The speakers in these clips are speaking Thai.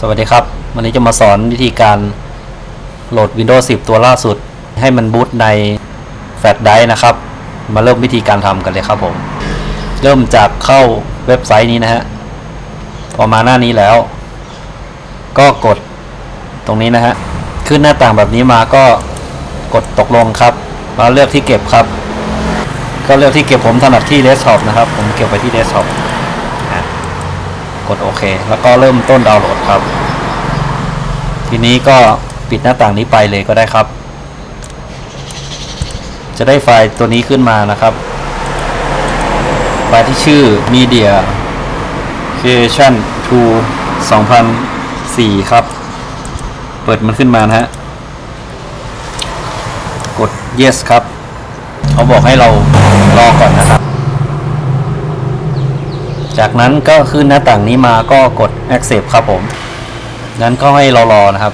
สวัสดีครับ วันนี้จะมาสอนวิธีการโหลด Windows 10 ตัวล่าสุด ให้มันบูตในแฟลชไดรฟ์นะครับ มาเริ่มวิธีการทำกันเลยครับผม เริ่มจากเข้าเว็บไซต์นี้นะฮะ พอมาหน้านี้แล้ว ก็กดตรงนี้นะฮะ ขึ้นหน้าต่างแบบนี้มาก็กดตกลงครับ แล้วเลือกที่เก็บครับ ก็เลือกที่เก็บผมถนัดที่เดสก์ท็อปนะครับ ผมเก็บไว้ที่เดสก์ท็อป กดโอเค แล้วก็เริ่มต้นดาวน์โหลดครับ ทีนี้ก็ปิดหน้าต่างนี้ไปเลยก็ได้ครับ จะได้ไฟล์ตัวนี้ขึ้นมานะครับ ไฟล์ที่ชื่อ media creation 2 2004 ครับ เปิดมันขึ้นมานะฮะ กด yes ครับ เขาบอกให้เรารอก่อนนะครับ จากนั้นก็ขึ้นหน้าต่างนี้มาก็กด accept ครับผม นั้นก็ให้เรารอนะครับ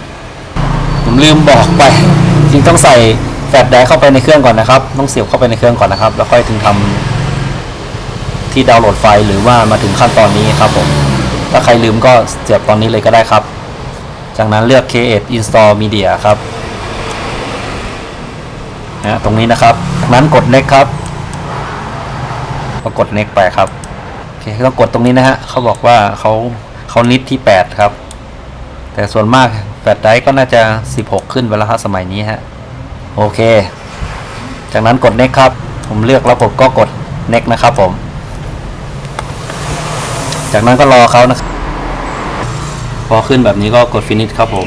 ผมลืมบอกไป จริงต้องใส่แฟลชไดร์เข้าไปในเครื่องก่อนนะครับ ต้องเสียบเข้าไปในเครื่องก่อนนะครับ แล้วค่อยถึงทำที่ดาวน์โหลดไฟล์หรือว่ามาถึงขั้นตอนนี้ครับผม ถ้าใครลืมก็เสียบตอนนี้เลยก็ได้ครับ จากนั้นเลือก create install media ครับนะตรงนี้นะครับ นั้นกด next ครับก็กด next ไปครับ โอเคก็กดตรงนี้นะฮะเขาบอกว่าเขาเขานิดที่ 8 ครับ แต่ส่วนมากแฟลชไดก็น่าจะ 16 ขึ้นไปแล้วครับสมัยนี้ฮะโอเค จากนั้นกด next ครับ ผมเลือกแล้วผมก็กด next นะครับผม จากนั้นก็รอเขานะครับพอขึ้นแบบนี้ก็กด finish ครับผม